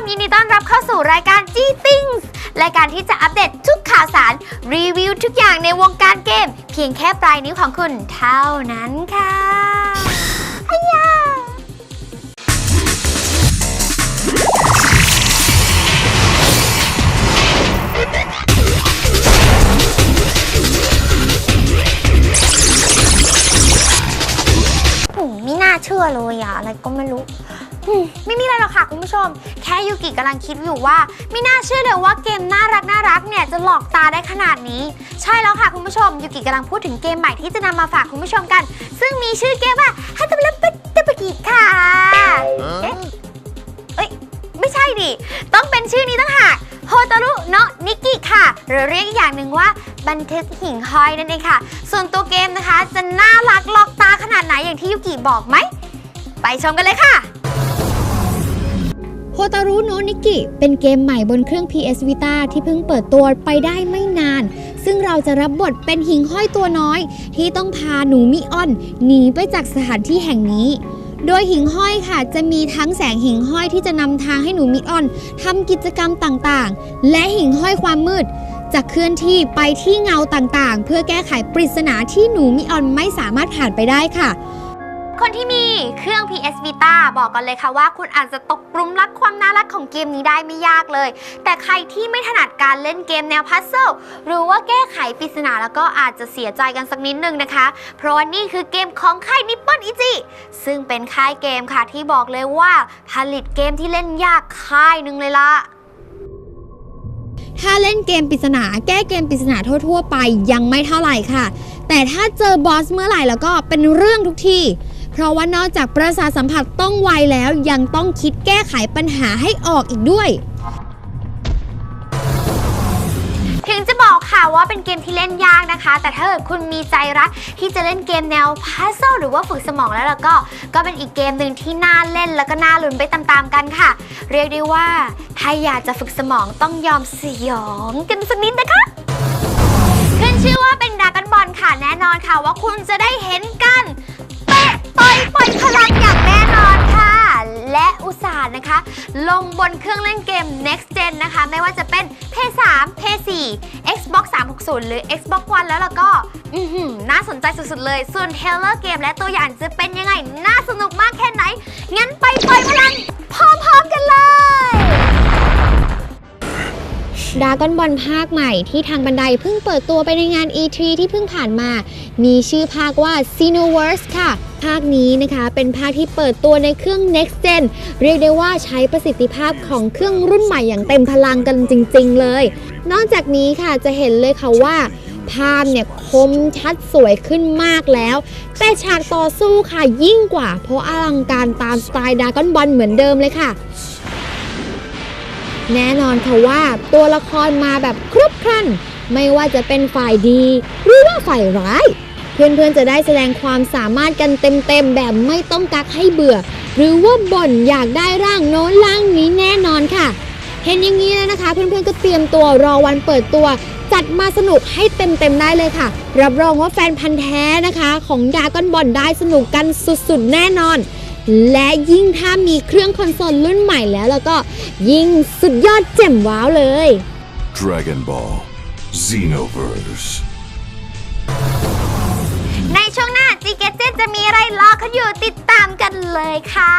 มยินดีต้อนรับเข้าสู่รายการ G Things รายการที่จะอัปเดตทุกข่าวสาร รีวิวทุกอย่างในวงการเกม เพียงแค่ปลายนิ้วของคุณเท่านั้นค่ะอ้ยาไม่น่าเชื่อเลยอะอะไรก็ไม่รู้ ไม่มีอะไรหรอกค่ะคุณผู้ชม แค่ยูกิกำลังคิดอยู่ว่า ไม่น่าเชื่อเลยว่าเกมน่ารักน่ารักเนี่ยจะหลอกตาได้ขนาดนี้ ใช่แล้วค่ะคุณผู้ชมยูกิกำลังพูดถึงเกมใหม่ที่จะนำมาฝากคุณผู้ชมกัน ซึ่งมีชื่อเกมว่าฮัตเตอร์เลปเตปกิค่ะเอ๊ะเอ้ยไม่ใช่ดิต้องเป็นชื่อนี้ตั้งหากโฮตารุโนะนิกิค่ะ หรือเรียกอีกอย่างหนึ่งว่าบันทึกหิ่งห้อยนั่นเองค่ะ ส่วนตัวเกมนะคะจะน่ารักหลอกตาขนาดไหนอย่างที่ยูกิบอกไหมไปชมกันเลยค่ะ โฮตารุโนนิกิ เป็นเกมใหม่บนเครื่อง PS Vita ที่เพิ่งเปิดตัวไปได้ไม่นาน ซึ่งเราจะรับบทเป็นหิงห้อยตัวน้อย ที่ต้องพาหนูมิออน หนีไปจากสถานที่แห่งนี้ โดยหิงห้อยค่ะ จะมีทั้งแสงหิงห้อยที่จะนำทางให้หนูมิออนทำกิจกรรมต่างๆ และหิงห้อยความมืดจะเคลื่อนที่ไปที่เงาต่างๆ เพื่อแก้ไขปริศนาที่หนูมิออนไม่สามารถผ่านไปได้ค่ะ คนที่มีเครื่อง PS Vita บอกกันเลยค่ะว่า คุณอาจจะตกกลุ่มรักความน่ารักของเกมนี้ได้ไม่ยากเลย แต่ใครที่ไม่ถนัดการเล่นเกมแนวพัซเซิลหรือว่าแก้ไขปริศนาแล้วก็อาจจะเสียใจกันสักนิดนึงนะคะ เพราะว่านี่คือเกมของค่ายนิปปอนอิจิซึ่งเป็นค่ายเกมค่ะที่บอกเลยว่าผลิตเกมที่เล่นยากค่ายหนึ่งเลยละถ้าเล่นเกมปริศนา แก้เกมปริศนาทั่ว ๆ ไปยังไม่เท่าไหร่ค่ะ แต่ถ้าเจอบอสเมื่อไหร่แล้วก็เป็นเรื่องทุกที เพราะว่านอกจากประสาทสัมผัสต้องไวแล้วยังต้องคิดแก้ไขปัญหาให้ออกอีกด้วยถึงจะบอกค่ะว่าเป็นเกมที่เล่นยากนะคะ แต่ถ้าเกิดคุณมีใจรักที่จะเล่นเกมแนวพัซเซิลหรือว่าฝึกสมองแล้วแล้วก็ ก็เป็นอีกเกมหนึ่งที่น่าเล่นแล้วก็น่าลุ้นไปตามๆกันค่ะ เรียกได้ว่าถ้าอยากจะฝึกสมองต้องยอมสยองกันสักนิดนะคะ ขึ้นชื่อว่าเป็นดากันบอลค่ะแน่นอนค่ะว่าคุณจะได้เห็นกัน ปล่อยพลังอย่างแน่นอนค่ะ และอุตส่าห์นะคะ ลงบนเครื่องเล่นเกม next gen นะคะ ไม่ว่าจะเป็น PS3 PS4 Xbox 360 หรือ Xbox One แล้วแล้วก็ อื้อหือน่าสนใจสุด ๆ เลย ส่วนเทเลอร์เกมและตัวอย่างจะเป็นยังไง น่าสนุกมากแค่ไหน งั้นไปปล่อยพลังพร้อม ๆ กันเลย ดากอนบอลภาคใหม่ที่ทางบันไดเพิ่งเปิดตัวไปในงาน E3 ที่เพิ่งผ่านมา มีชื่อภาคว่า Xenoverse ค่ะ ภาคนี้นะคะเป็นภาคที่เปิดตัวในเครื่อง Next Gen เรียกได้ว่าใช้ประสิทธิภาพของเครื่องรุ่นใหม่อย่างเต็มพลังกันจริง ๆ เลย นอกจากนี้ค่ะจะเห็นเลยค่ะว่าภาพเนี่ยคมชัดสวยขึ้นมากแล้ว แต่ฉากต่อสู้ค่ะยิ่งกว่า เพราะอลังการตามสไตล์ดากอนบอลเหมือนเดิมเลยค่ะ แน่นอนค่ะว่าตัวละครมาแบบครบครัน ไม่ว่าจะเป็นฝ่ายดี หรือว่าฝ่ายร้าย เพื่อนๆจะได้แสดงความสามารถกันเต็มๆแบบไม่ต้องกักให้เบื่อ หรือว่าบ่นอยากได้ร่างโน้นร่างนี้แน่นอนค่ะ เห็นอย่างนี้แล้วนะคะ เพื่อนๆก็เตรียมตัวรอวันเปิดตัว จัดมาสนุกให้เต็มๆได้เลยค่ะ รับรองว่าแฟนพันธ์แท้นะคะ ของดากอนบอลได้สนุกกันสุดๆแน่นอน และยิ่งถ้ามีเครื่องคอนโซลรุ่นใหม่แล้วแล้วก็ยิ่งสุดยอดเจ๋มว้าวเลย Dragon Ball Xenoverse ในช่วงหน้าจีเกเจจะมีอะไรรอเขาอยู่ติดตามกันเลยค่ะ